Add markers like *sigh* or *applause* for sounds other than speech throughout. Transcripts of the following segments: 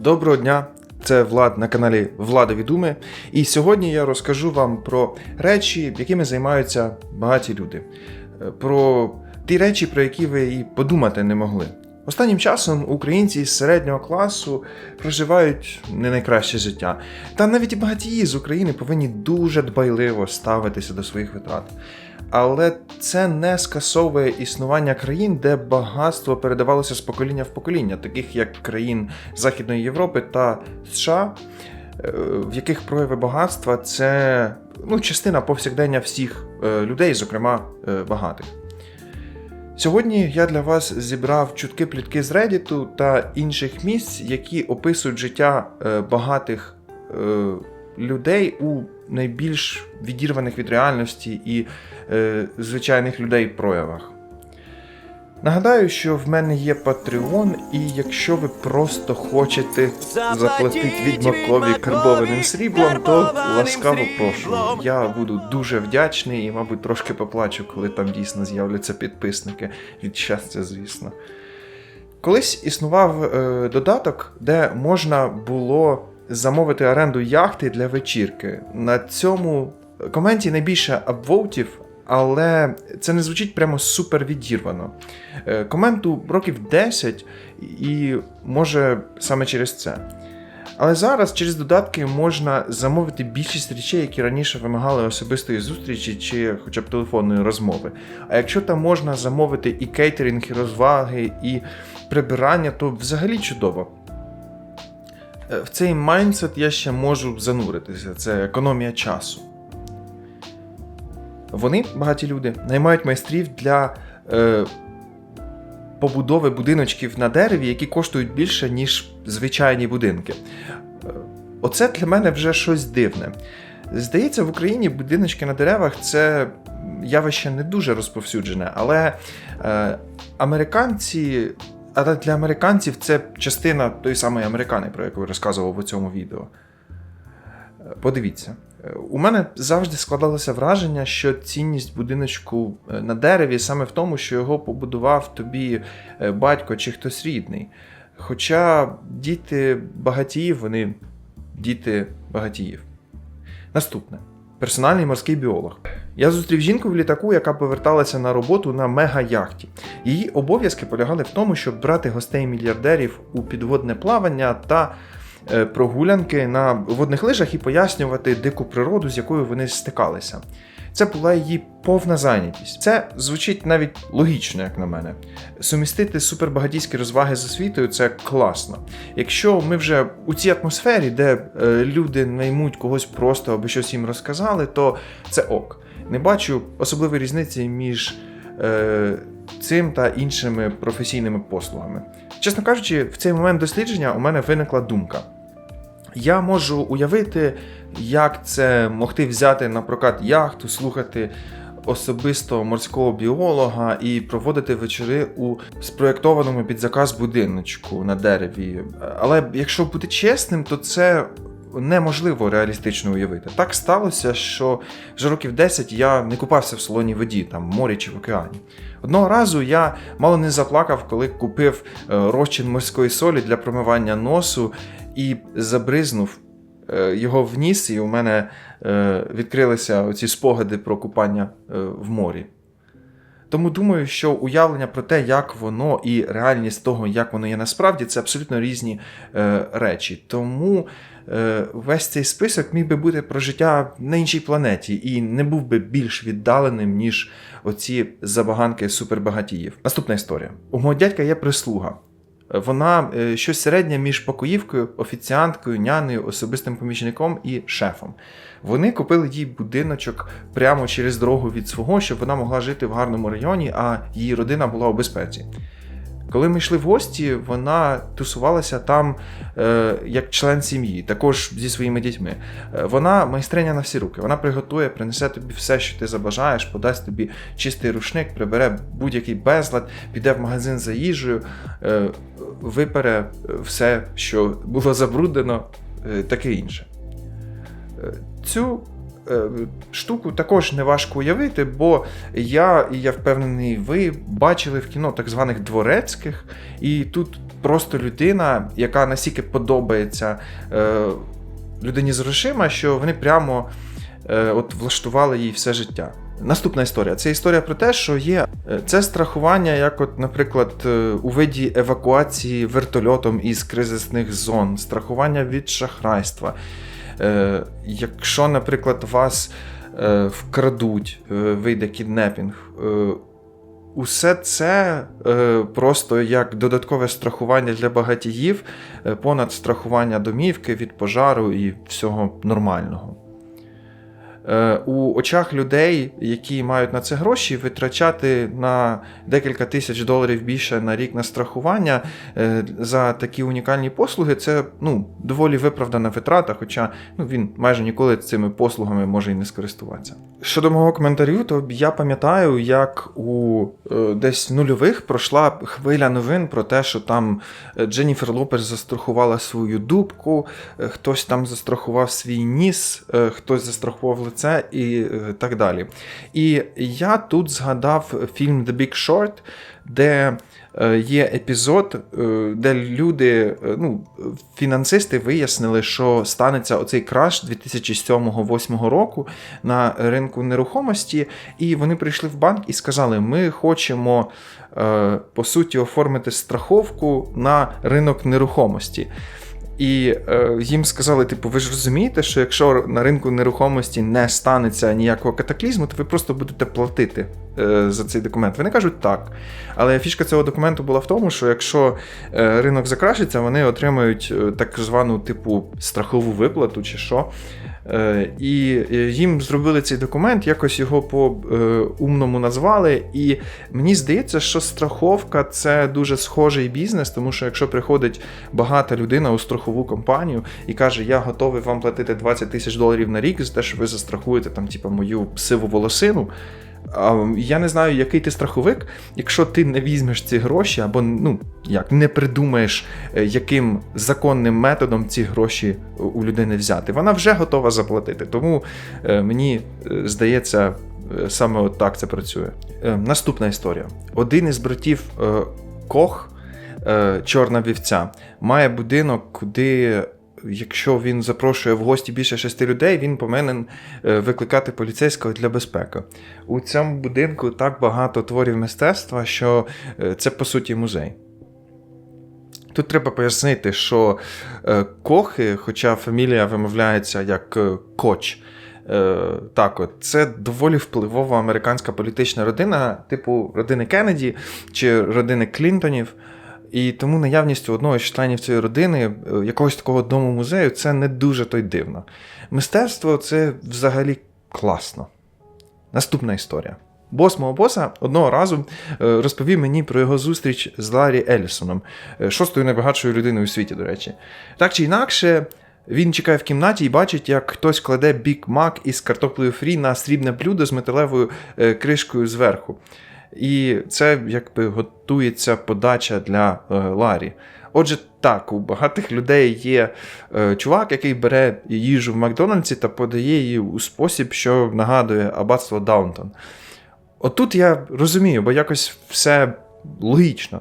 Доброго дня! Це Влад на каналі Владові Думи. І сьогодні я розкажу вам про речі, якими займаються багаті люди. Е, Про ті речі, про які ви і подумати не могли. Останнім часом українці з середнього класу проживають не найкраще життя. Та навіть багатії з України повинні дуже дбайливо ставитися до своїх витрат. Але це не скасовує існування країн, де багатство передавалося з покоління в покоління, таких як країн Західної Європи та США, е, в яких прояви багатства це ну, частина повсякдення всіх е, людей, зокрема е, багатих. Сьогодні я для вас зібрав чутки плітки з Reddit та інших місць, які описують життя багатих людей у найбільш відірваних від реальності і е, звичайних людей проявах. Нагадаю, що в мене є Patreon, і якщо ви просто хочете заплатити відьмакові карбованим сріблом, то ласкаво прошу. Я буду дуже вдячний і, мабуть, трошки поплачу, коли там дійсно з'являться підписники. Від щастя, звісно. Колись існував е, додаток, де можна було замовити оренду яхти для вечірки. На цьому коменті найбільше апвоутів, але це не звучить прямо супер відірвано. Е, Коменту років 10, і може саме через це. Але зараз через додатки можна замовити більшість речей, які раніше вимагали особистої зустрічі чи хоча б телефонної розмови. А якщо там можна замовити і кейтеринг, і розваги, і прибирання, то взагалі чудово. Е, В цей майндсет я ще можу зануритися, це економія часу. Вони, багаті люди, наймають майстрів для е, побудови будиночків на дереві, які коштують більше, ніж звичайні будинки. Е, Оце для мене вже щось дивне. Здається, в Україні будиночки на деревах це явище не дуже розповсюджене, але е, американці. Але для американців це частина тої самої американи, про яку я розказував у цьому відео. Е, Подивіться, Е, у мене завжди складалося враження, що цінність будиночку е, на дереві саме в тому, що його побудував тобі батько чи хтось рідний. Хоча діти багатіїв, вони діти багатіїв. Наступне. Персональний морський біолог. Я зустрів жінку в літаку, яка поверталася на роботу на мега-яхті. Її обов'язки полягали в тому, щоб брати гостей мільярдерів у підводне плавання та е, прогулянки на водних лижах і пояснювати дику природу, з якою вони стикалися. Це була її повна зайнятість. Це звучить навіть логічно, як на мене. Сумістити супербагатійські розваги з освітою це класно. Якщо ми вже у цій атмосфері, де е, люди наймуть когось просто, аби щось їм розказали, то це ок. Не бачу особливої різниці між е, цим та іншими професійними послугами. Чесно кажучи, в цей момент дослідження у мене виникла думка. Я можу уявити, як це могти взяти на прокат яхту, слухати особисто морського біолога і проводити вечори у спроєктованому під заказ будиночку на дереві. Але якщо бути чесним, то це неможливо реалістично уявити. Так сталося, що вже років 10 я не купався в солоній воді, там в морі чи в океані. Одного разу я мало не заплакав, коли купив е, розчин морської солі для промивання носу і забризнув е, його в ніс, і у мене е, відкрилися оці спогади про купання в морі. Тому думаю, що уявлення про те, як воно і реальність того, як воно є насправді, це абсолютно різні е, речі. Тому весь цей список міг би бути про життя на іншій планеті і не був би більш віддаленим, ніж оці забаганки супербагатіїв. Наступна історія. У мого дядька є прислуга. Вона е, щось середнє між покоївкою, офіціанткою, нянею, особистим помічником і шефом. Вони купили їй будиночок прямо через дорогу від свого, щоб вона могла жити в гарному районі, а її родина була у безпеці. Коли ми йшли в гості, вона тусувалася там е, як член сім'ї, також зі своїми дітьми. Е, вона майстриня на всі руки. Вона приготує, принесе тобі все, що ти забажаєш, подасть тобі чистий рушник, прибере будь-який безлад, піде в магазин за їжею, е, випере все, що було забруднено, е, таке інше. Е, Цю штуку також не важко уявити, бо я і я впевнений, ви бачили в кіно так званих дворецьких, і тут просто людина, яка настільки подобається е, людині з грошима, що вони прямо е, от влаштували їй все життя. Наступна історія. Це історія про те, що є е, це страхування, як, от, наприклад, е, у виді евакуації вертольотом із кризисних зон, страхування від шахрайства. Е, Якщо, наприклад, вас е, вкрадуть, е, вийде кіднепінг, усе це просто як додаткове страхування для багатіїв, понад страхування домівки від пожару і всього нормального. Е, у очах людей, які мають на це гроші, витрачати на декілька тисяч доларів більше на рік на страхування е, за такі унікальні послуги, це ну, доволі виправдана витрата, хоча ну, він майже ніколи цими послугами може і не скористуватися. Щодо мого коментарю, то я пам'ятаю, як у е, десь нульових пройшла хвиля новин про те, що там Дженніфер Лопес застрахувала свою дубку, хтось там застрахував свій ніс, хтось застрахував лице і е, так далі. І я тут згадав фільм The Big Short, де е, є епізод, е, де люди, ну, фінансисти вияснили, що станеться оцей краш 2007-2008 року на ринку нерухомості, і вони прийшли в банк і сказали: ми хочемо по суті оформити страховку на ринок нерухомості. І е, їм сказали: типу, ви ж розумієте, що якщо на ринку нерухомості не станеться ніякого катаклізму, то ви просто будете платити е, за цей документ. Вони кажуть так. Але фішка цього документу була в тому, що якщо е, ринок закрашиться, вони отримають е, так звану типу страхову виплату чи що. Е, І е, їм зробили цей документ, якось його по е, умному назвали. І мені здається, що страховка це дуже схожий бізнес, тому що якщо приходить багата людина у страхову компанію і каже, я готовий вам платити 20 тисяч доларів на рік за те, що ви застрахуєте там, типу, мою сиву волосину. Я не знаю, який ти страховик, якщо ти не візьмеш ці гроші, або ну як не придумаєш, е, яким законним методом ці гроші у людини взяти. Вона вже готова заплатити. Тому е, мені е, здається, саме так це працює. Наступна історія: один із братів Кох, чорна вівця, має будинок, куди. Якщо він запрошує в гості більше шести людей, він повинен е, викликати поліцейського для безпеки. У цьому будинку так багато творів мистецтва, що е, це по суті музей. Тут треба пояснити, що е, Кохи, хоча фамілія вимовляється як Коч, так от, це доволі впливова американська політична родина, типу родини Кеннеді чи родини Клінтонів. І тому наявність одного з членів цієї родини е, якогось такого дому музею це не дуже то й дивно. Мистецтво це взагалі класно. Наступна історія. Бос мого боса одного разу е, розповів мені про його зустріч з Ларі Елісоном, е, шостою найбагатшою людиною у світі, до речі. Так чи інакше, він чекає в кімнаті і бачить, як хтось кладе бік мак із картоплею фрі на срібне блюдо з металевою кришкою зверху. І це якби готується подача для е, Ларі. Отже, так, у багатих людей є е, чувак, який бере їжу в Макдональдсі та подає її у спосіб, що нагадує аббатство Даунтон. Отут я розумію, бо якось все логічно.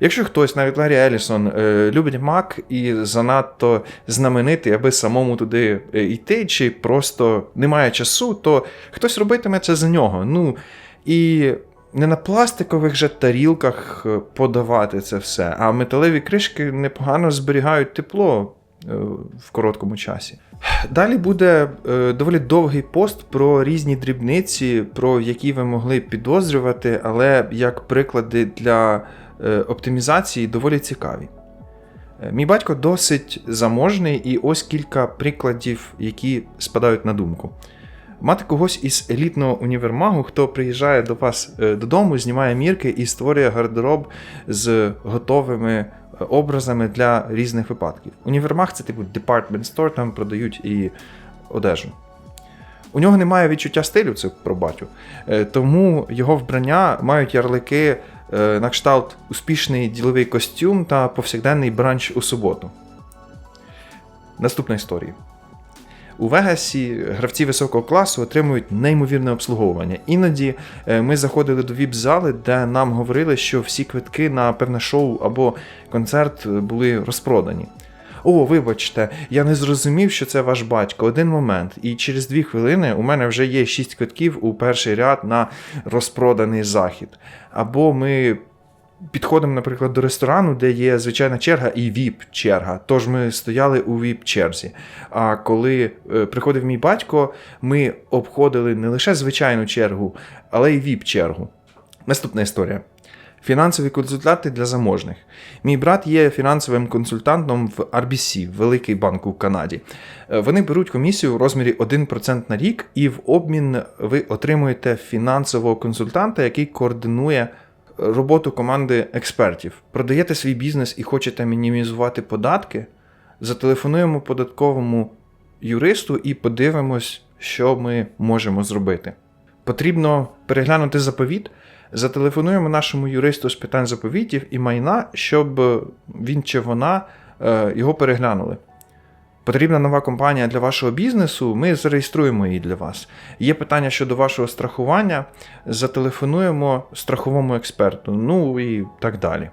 Якщо хтось, навіть Ларі Елісон, е, любить Мак і занадто знаменитий, аби самому туди йти, чи просто немає часу, то хтось робитиме це за нього. Ну і не на пластикових же тарілках е, подавати це все, а металеві кришки непогано зберігають тепло е, в короткому часі. Далі буде е, доволі довгий пост про різні дрібниці, про які ви могли підозрювати, але як приклади для оптимізації доволі цікаві. Мій батько досить заможний, і ось кілька прикладів, які спадають на думку. Мати когось із елітного універмагу, хто приїжджає до вас е, додому, знімає мірки і створює гардероб з готовими е, образами для різних випадків. Універмаг це типу department store, там продають і одежу. У нього немає відчуття стилю, це про батю, Е, тому його вбрання мають ярлики на кшталт успішний діловий костюм та повсякденний бранч у суботу. Наступна історія. У Вегасі гравці високого класу отримують неймовірне обслуговування. Іноді е, ми заходили до віп-зали, де нам говорили, що всі квитки на певне шоу або концерт були розпродані. О, вибачте, я не зрозумів, що це ваш батько. Один момент. І через дві хвилини у мене вже є шість квитків у перший ряд на розпроданий захід. Або ми. Підходимо, наприклад, до ресторану, де є звичайна черга і ВІП-черга. Тож ми стояли у ВІП-черзі. А коли е, приходив мій батько, ми обходили не лише звичайну чергу, але й ВІП-чергу. Наступна історія. Фінансові консультанти для заможних. Мій брат є фінансовим консультантом в RBC, великий банк у Канаді. Е, Вони беруть комісію у розмірі 1% на рік, і в обмін ви отримуєте фінансового консультанта, який координує роботу команди експертів. Продаєте свій бізнес і хочете мінімізувати податки? Зателефонуємо податковому юристу і подивимось, що ми можемо зробити. Потрібно переглянути заповіт. Зателефонуємо нашому юристу з питань заповітів і майна, щоб він чи вона е, його переглянули. Потрібна нова компанія для вашого бізнесу, ми зареєструємо її для вас. Є питання щодо вашого страхування, зателефонуємо страховому експерту, ну і так далі.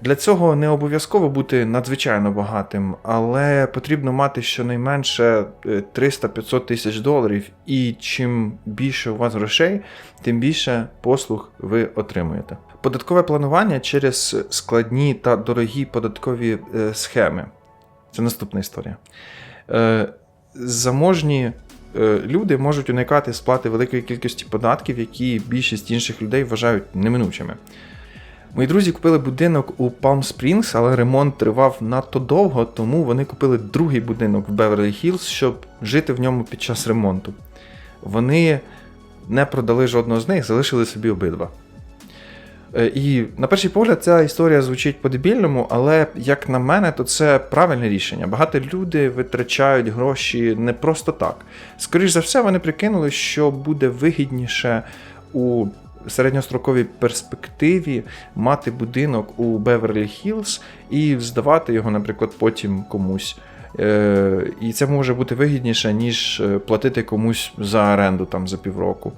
Для цього не обов'язково бути надзвичайно багатим, але потрібно мати щонайменше е, 300-500 тисяч доларів, і чим більше у вас грошей, тим більше послуг ви отримуєте. Податкове планування через складні та дорогі податкові е, схеми. Це наступна історія. Е, Заможні е, люди можуть уникати сплати великої кількості податків, які більшість інших людей вважають неминучими. Мої друзі купили будинок у Palm Springs, але ремонт тривав надто довго, тому вони купили другий будинок в Беверлі Хіллз, щоб жити в ньому під час ремонту. Вони не продали жодного з них, залишили собі обидва. Е, І на перший погляд, ця історія звучить по-дебільному, але як на мене, то це правильне рішення. Багато люди витрачають гроші не просто так. Скоріше за все, вони прикинули, що буде вигідніше у середньостроковій перспективі мати будинок у Беверлі Хіллз і здавати його, наприклад, потім комусь. Е, І це може бути вигідніше, ніж е, платити комусь за оренду там за півроку.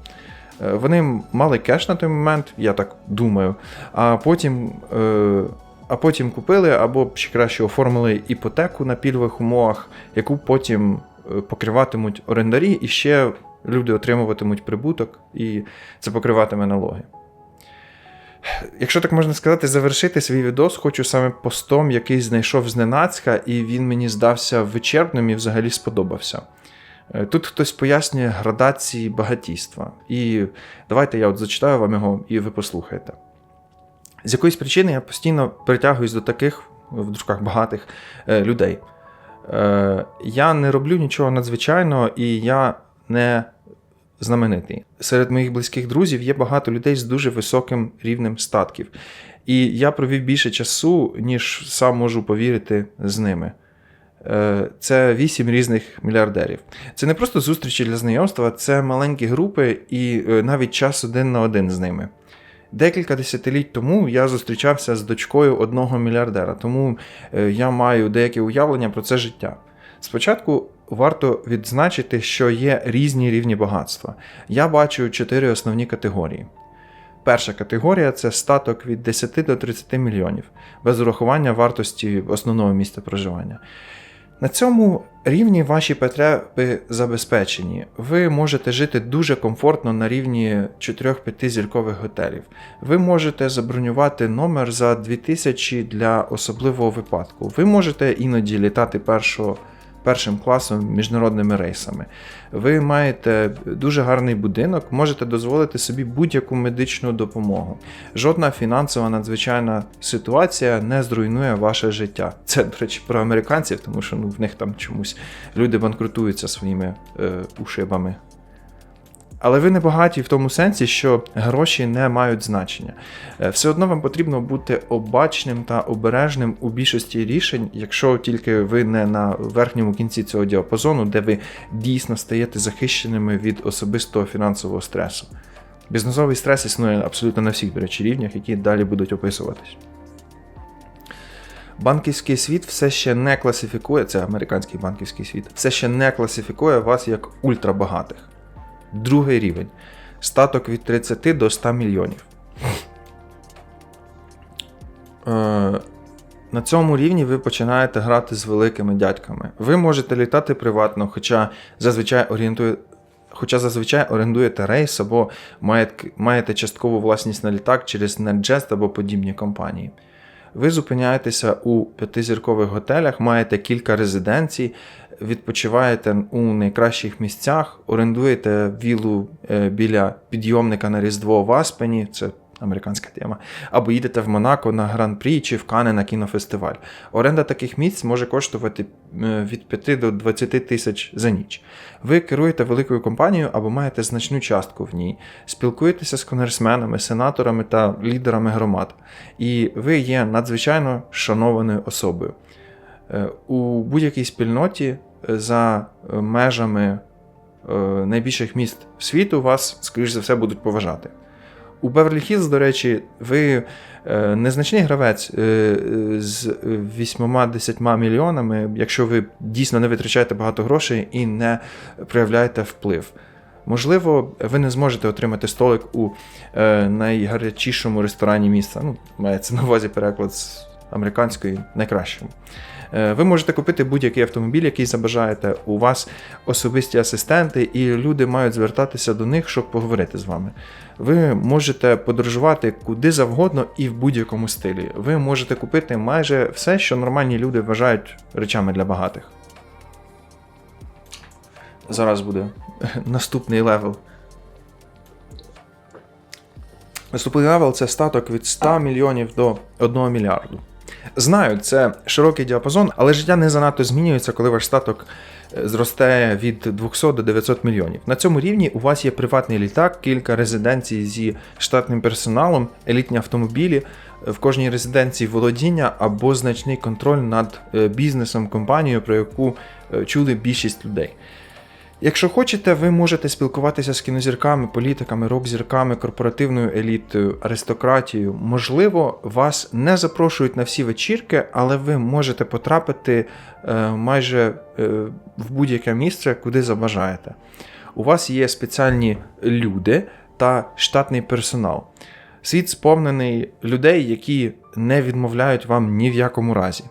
Е, Вони мали кеш на той момент, я так думаю, а потім, е, а потім купили або ще краще оформили іпотеку на пільгових умовах, яку потім е, покриватимуть орендарі, і ще люди отримуватимуть прибуток, і це покриватиме налоги. Якщо так можна сказати, завершити свій відос хочу саме постом, який знайшов зненацька, і він мені здався вичерпним і взагалі сподобався. Е, Тут хтось пояснює градації багатійства. І давайте я от зачитаю вам його, і ви послухаєте. З якоїсь причини я постійно притягуюсь до таких, в дружках, багатих е, людей. Е, Я не роблю нічого надзвичайного, і я не знаменитий. Серед моїх близьких друзів є багато людей з дуже високим рівнем статків. І я провів більше часу, ніж сам можу повірити з ними. Е, Це вісім різних мільярдерів. Це не просто зустрічі для знайомства, це маленькі групи і е, навіть час один на один з ними. Декілька десятиліть тому я зустрічався з дочкою одного мільярдера, тому е, я маю деяке уявлення про це життя. Спочатку варто відзначити, що є різні рівні багатства. Я бачу чотири основні категорії. Перша категорія це статок від 10 до 30 мільйонів, без урахування вартості основного місця проживання. На цьому рівні ваші потреби забезпечені. Ви можете жити дуже комфортно на рівні 4-5 зіркових готелів. Ви можете забронювати номер за 2000 для особливого випадку. Ви можете іноді літати першого. Першим класом міжнародними рейсами. Ви маєте дуже гарний будинок, можете дозволити собі будь-яку медичну допомогу. Жодна фінансова надзвичайна ситуація не зруйнує ваше життя. Це, до речі, про американців, тому що ну, в них там чомусь люди банкрутуються своїми е, ушибами. Але ви не багаті в тому сенсі, що гроші не мають значення. Е, Все одно вам потрібно бути обачним та обережним у більшості рішень, якщо тільки ви не на верхньому кінці цього діапазону, де ви дійсно стаєте захищеними від особистого фінансового стресу. Бізнесовий стрес існує абсолютно на всіх, до речі, рівнях, які далі будуть описуватись. банківський світ все ще не класифікує, це американський банківський світ, все ще не класифікує вас як ультрабагатих. Другий рівень. Статок від 30 до 100 мільйонів. Е, на цьому рівні ви починаєте грати з великими дядьками. Ви можете літати приватно, хоча зазвичай орієнтує. Хоча зазвичай орендуєте рейс або маєте, часткову власність на літак через NetJet або подібні компанії. Ви зупиняєтеся у п'ятизіркових готелях, маєте кілька резиденцій, відпочиваєте у найкращих місцях, орендуєте вілу е, біля підйомника на Різдво в Аспені, це американська тема, або їдете в Монако на Гран-прі чи в Кане на кінофестиваль. Оренда таких місць може коштувати е, від 5 до 20 тисяч за ніч. Ви керуєте великою компанією або маєте значну частку в ній, спілкуєтеся з конгресменами, сенаторами та лідерами громад, і ви є надзвичайно шанованою особою. Е, У будь-якій спільноті за е, межами е, найбільших міст світу вас, скоріш за все, будуть поважати. У Беверлі Хілз, до речі, ви е, незначний гравець з 8-10 мільйонами, якщо ви дійсно не витрачаєте багато грошей і не проявляєте вплив. Можливо, ви не зможете отримати столик у найгарячішому ресторані міста. Ну, мається на увазі переклад з американської найкращому. Е, Ви можете купити будь-який автомобіль, який забажаєте. У вас особисті асистенти, і люди мають звертатися до них, щоб поговорити з вами. Ви можете подорожувати куди завгодно і в будь-якому стилі. Ви можете купити майже все, що нормальні люди вважають речами для багатих. Зараз буде *laughs* наступний левел. Наступний левел це статок від 100 мільйонів до 1 мільярду. Знаю, це широкий діапазон, але життя не занадто змінюється, коли ваш статок е, зросте від 200 до 900 мільйонів. На цьому рівні у вас є приватний літак, кілька резиденцій зі штатним персоналом, елітні автомобілі, в кожній резиденції володіння або значний контроль над е, бізнесом, компанією, про яку е, чули більшість людей. Якщо хочете, ви можете спілкуватися з кінозірками, політиками, рок-зірками, корпоративною елітою, аристократією. Можливо, вас не запрошують на всі вечірки, але ви можете потрапити е, майже е, в будь-яке місце, куди забажаєте. У вас є спеціальні люди та штатний персонал. Світ сповнений людей, які не відмовляють вам ні в якому разі.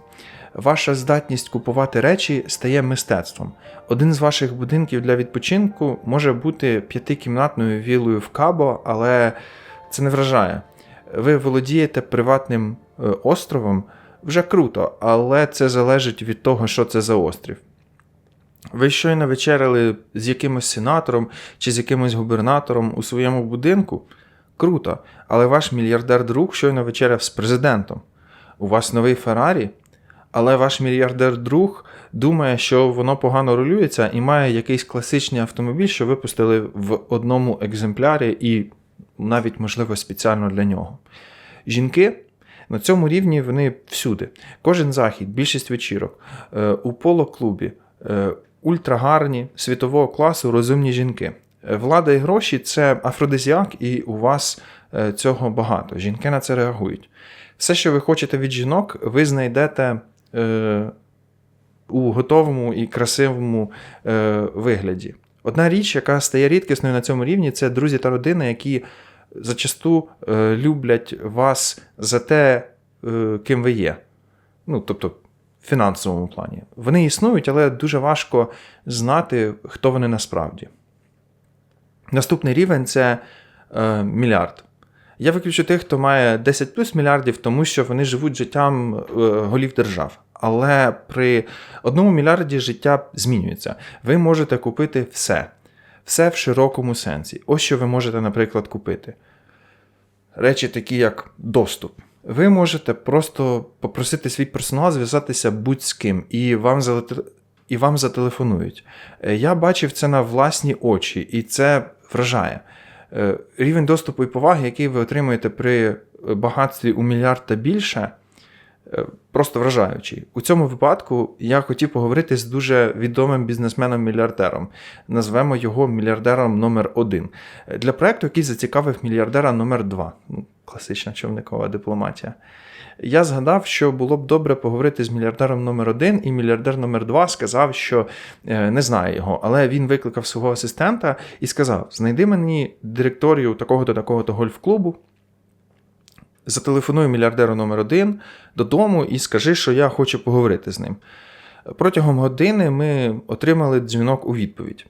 Ваша здатність купувати речі стає мистецтвом. Один з ваших будинків для відпочинку може бути п'ятикімнатною вілою в Кабо, але це не вражає. Ви володієте приватним е, островом вже круто, але це залежить від того, що це за острів. Ви щойно вечеряли з якимось сенатором чи з якимось губернатором у своєму будинку? Круто, але ваш мільярдер друг щойно вечеряв з президентом. У вас новий Феррарі? Але ваш мільярдер друг думає, що воно погано рулюється і має якийсь класичний автомобіль, що випустили в одному екземплярі, і навіть, можливо, спеціально для нього. Жінки на цьому рівні вони всюди. Кожен захід, більшість вечірок, е, у поло-клубі, е, ультрагарні, світового класу, розумні жінки. Е, Влада і гроші це афродизіак, і у вас цього багато. Жінки на це реагують. Все, що ви хочете від жінок, ви знайдете у готовому і красивому е, вигляді. Одна річ, яка стає рідкісною на цьому рівні, це друзі та родина, які зачасту е, люблять вас за те, е, ким ви є. Ну, тобто, в фінансовому плані. Вони існують, але дуже важко знати, хто вони насправді. Наступний рівень це е, мільярд. Я виключу тих, хто має 10 плюс мільярдів, тому що вони живуть життям е, голів держав. Але при одному мільярді життя змінюється. Ви можете купити все. Все в широкому сенсі. Ось що ви можете, наприклад, купити. Речі такі, як доступ. Ви можете просто попросити свій персонал зв'язатися будь з ким, і вам залет... і вам зателефонують. Е, Я бачив це на власні очі, і це вражає. Е, Рівень доступу і поваги, який ви отримуєте при багатстві у мільярд та більше, е, просто вражаючий. У цьому випадку я хотів поговорити з дуже відомим бізнесменом-мільярдером. Назвемо його мільярдером номер 1 Для проекту, який зацікавив мільярдера номер два. Ну, Класична човникова дипломатія. Я згадав, що було б добре поговорити з мільярдером номер 1 і мільярдер номер 2 сказав, що е, не знає його, але він викликав свого асистента і сказав: знайди мені директорію такого-то такого-то гольф-клубу. Зателефонуй мільярдеру номер 1 додому і скажи, що я хочу поговорити з ним. Протягом години ми отримали дзвінок у відповідь.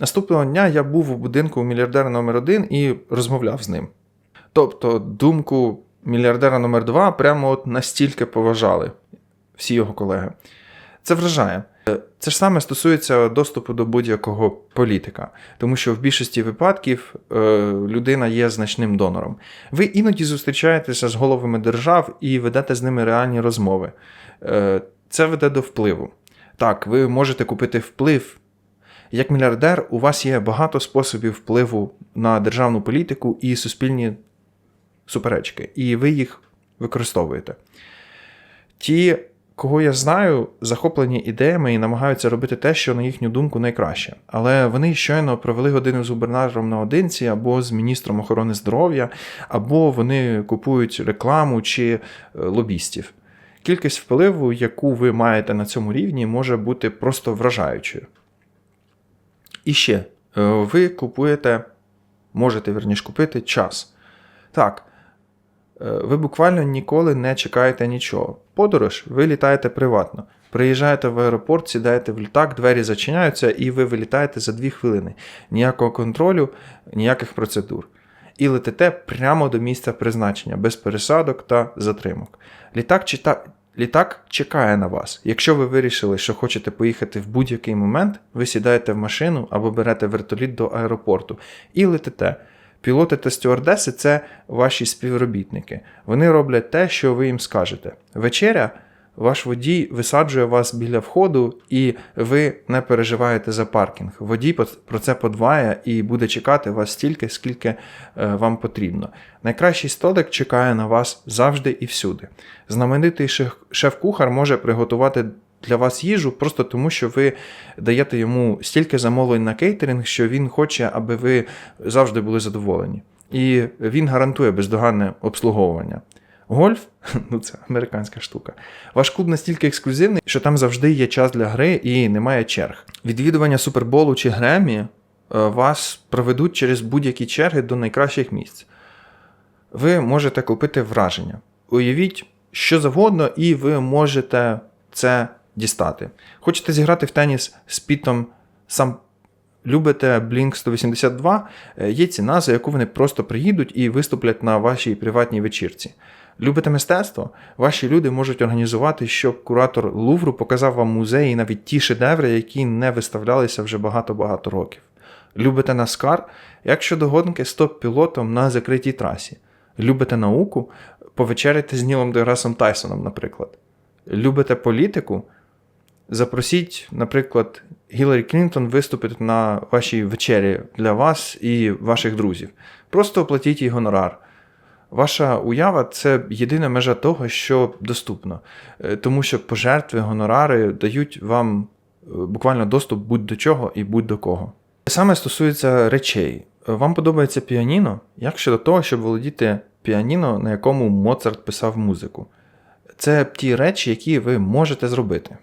Наступного дня я був у будинку мільярдера номер 1 і розмовляв з ним. Тобто, думку мільярдера номер 2 прямо от настільки поважали всі його колеги. Це вражає. Це ж саме стосується доступу до будь-якого політика, тому що в більшості випадків е, людина є значним донором. Ви іноді зустрічаєтеся з головами держав і ведете з ними реальні розмови. Е, Це веде до впливу. Так, ви можете купити вплив. Як мільярдер, у вас є багато способів впливу на державну політику і суспільні суперечки, і ви їх використовуєте. Ті, кого я знаю, захоплені ідеями і намагаються робити те, що, на їхню думку, найкраще. Але вони щойно провели годину з губернатором наодинці, або з міністром охорони здоров'я, або вони купують рекламу чи е, лобістів. Кількість впливу, яку ви маєте на цьому рівні, може бути просто вражаючою. І ще, е, ви купуєте, можете верніше купити час. Так, ви буквально ніколи не чекаєте нічого. Подорож, ви літаєте приватно. Приїжджаєте в аеропорт, сідаєте в літак, двері зачиняються, і ви вилітаєте за дві хвилини. Ніякого контролю, ніяких процедур. І летите прямо до місця призначення, без пересадок та затримок. Літак чита... Літак чекає на вас. Якщо ви вирішили, що хочете поїхати в будь-який момент, ви сідаєте в машину або берете вертоліт до аеропорту і летите. Пілоти та стюардеси це ваші співробітники. Вони роблять те, що ви їм скажете. Вечеря, ваш водій висаджує вас біля входу, і ви не переживаєте за паркінг. Водій про це подбає і буде чекати вас стільки, скільки е, вам потрібно. Найкращий столик чекає на вас завжди і всюди. Знаменитий шеф-кухар може приготувати для вас їжу, просто тому що ви даєте йому стільки замовлень на кейтеринг, що він хоче, аби ви завжди були задоволені. І він гарантує бездоганне обслуговування. Гольф ну це американська штука. Ваш клуб настільки ексклюзивний, що там завжди є час для гри і немає черг. Відвідування суперболу чи Гремі е, вас проведуть через будь-які черги до найкращих місць. Ви можете купити враження. Уявіть, що завгодно, і ви можете це дістати. Хочете зіграти в теніс з Пітом сам. Любите Blink 182, е, є ціна, за яку вони просто приїдуть і виступлять на вашій приватній вечірці. Любите мистецтво? Ваші люди можуть організувати, щоб куратор Лувру показав вам музеї навіть ті шедеври, які не виставлялися вже багато-багато років. Любите Наскар? Як щодо гонки з топ-пілотом на закритій трасі. Любите науку? Повечеряйте з Нілом Деграсом Тайсоном, наприклад. Любите політику? Запросіть, наприклад, Гіларі Клінтон виступити на вашій вечері для вас і ваших друзів. Просто оплатіть їй гонорар. Ваша уява це єдина межа того, що доступно, е, тому що пожертви, гонорари дають вам е, буквально доступ будь-до чого і будь-до кого. Те саме стосується речей. Вам подобається піаніно? Як щодо того, щоб володіти піаніно, на якому Моцарт писав музику? Це ті речі, які ви можете зробити.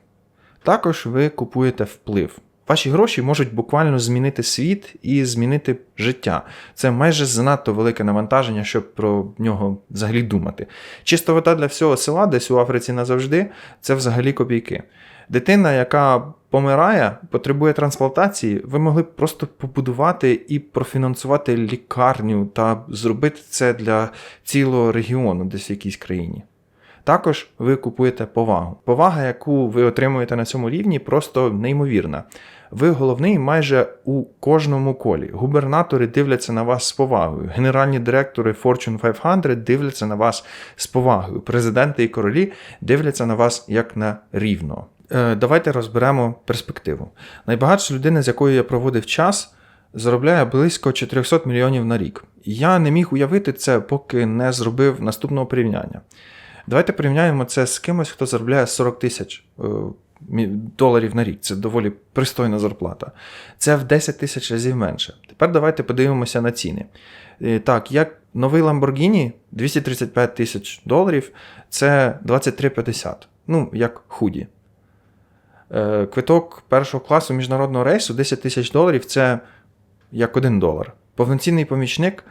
Також ви купуєте вплив. Ваші гроші можуть буквально змінити світ і змінити життя. Це майже занадто велике навантаження, щоб про нього взагалі думати. Чиста вода для всього села, десь у Африці назавжди, це взагалі копійки. Дитина, яка помирає, потребує трансплантації, ви могли б просто побудувати і профінансувати лікарню та зробити це для цілого регіону, десь в якійсь країні. Також ви купуєте повагу. Повага, яку ви отримуєте на цьому рівні, просто неймовірна. Ви головний майже у кожному колі. Губернатори дивляться на вас з повагою. Генеральні директори Fortune 500 дивляться на вас з повагою. Президенти і королі дивляться на вас як на рівного. Е, давайте розберемо перспективу. Найбагатша людина, з якою я проводив час, заробляє близько 400 мільйонів на рік. Я не міг уявити це, поки не зробив наступного порівняння. Давайте порівняємо це з кимось, хто заробляє 40 тисяч е, доларів на рік. Це доволі пристойна зарплата. Це в 10 тисяч разів менше. Тепер давайте подивимося на ціни. Е, Так, як новий Lamborghini 235 тисяч доларів, це 23,50. Ну, як худі. Е, Квиток першого класу міжнародного рейсу 10 тисяч доларів це як 1 долар. Повноцінний помічник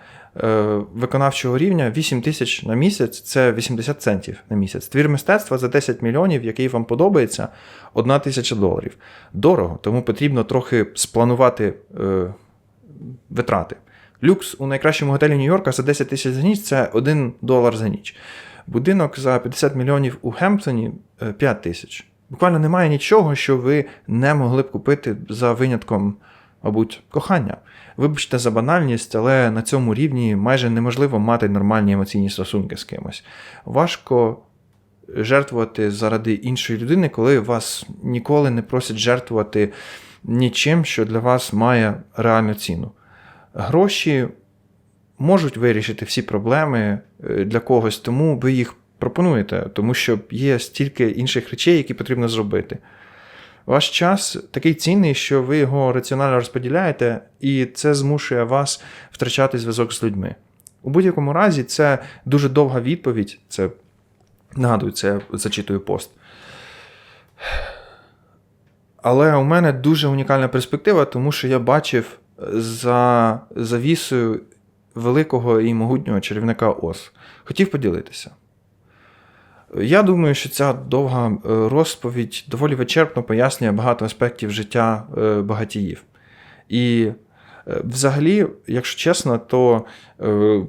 виконавчого рівня 8 тисяч на місяць це 80 центів на місяць. Твір мистецтва за 10 мільйонів, який вам подобається, 1 тисяча доларів. Дорого, тому потрібно трохи спланувати е, витрати. Люкс у найкращому готелі Нью-Йорка за 10 тисяч за ніч це 1 долар за ніч. Будинок за 50 мільйонів у Гемптоні е, 5 тисяч. Буквально немає нічого, що ви не могли б купити за винятком, мабуть, кохання. Вибачте за банальність, але на цьому рівні майже неможливо мати нормальні емоційні стосунки з кимось. Важко жертвувати заради іншої людини, коли вас ніколи не просять жертвувати нічим, що для вас має реальну ціну. Гроші можуть вирішити всі проблеми е, для когось, тому ви їх пропонуєте, тому що є стільки інших речей, які потрібно зробити. Ваш час такий цінний, що ви його раціонально розподіляєте, і це змушує вас втрачати зв'язок з людьми. У будь-якому разі, це дуже довга відповідь. Це нагадую, це зачитую пост. Але у мене дуже унікальна перспектива, тому що я бачив за завісою великого і могутнього чарівника Ос. Хотів поділитися. Я думаю, що ця довга е, розповідь доволі вичерпно пояснює багато аспектів життя е, багатіїв. І е, взагалі, якщо чесно, то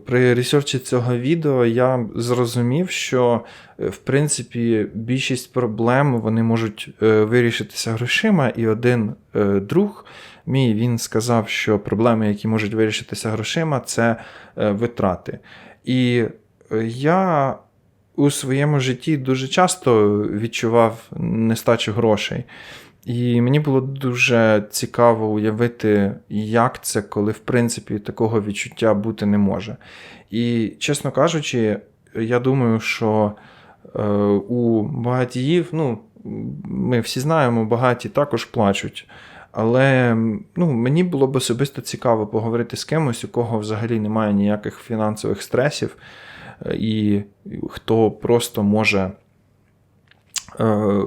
при ресерчі цього відео я зрозумів, що в принципі більшість проблем вони можуть вирішитися грошима, і один друг мій він сказав, що проблеми, які можуть вирішитися грошима, це витрати. І я у своєму житті дуже часто відчував нестачу грошей. І мені було дуже цікаво уявити, як це, коли в принципі такого відчуття бути не може. І, чесно кажучи, я думаю, що е, у багатіїв, ну, ми всі знаємо, багаті також плачуть. Але ну, мені було б особисто цікаво поговорити з кимось, у кого взагалі немає ніяких фінансових стресів, і хто просто може е,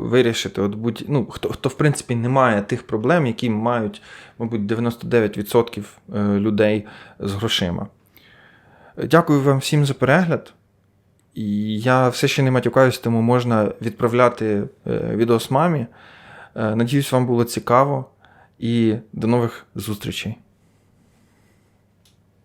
вирішити, от будь, ну, хто, хто, в принципі, не має тих проблем, які мають, мабуть, 99% е, людей з грошима. Дякую вам всім за перегляд. Я все ще не матюкаюсь, тому можна відправляти е, відос мамі. Е, Надіюсь, вам було цікаво. І до нових зустрічей.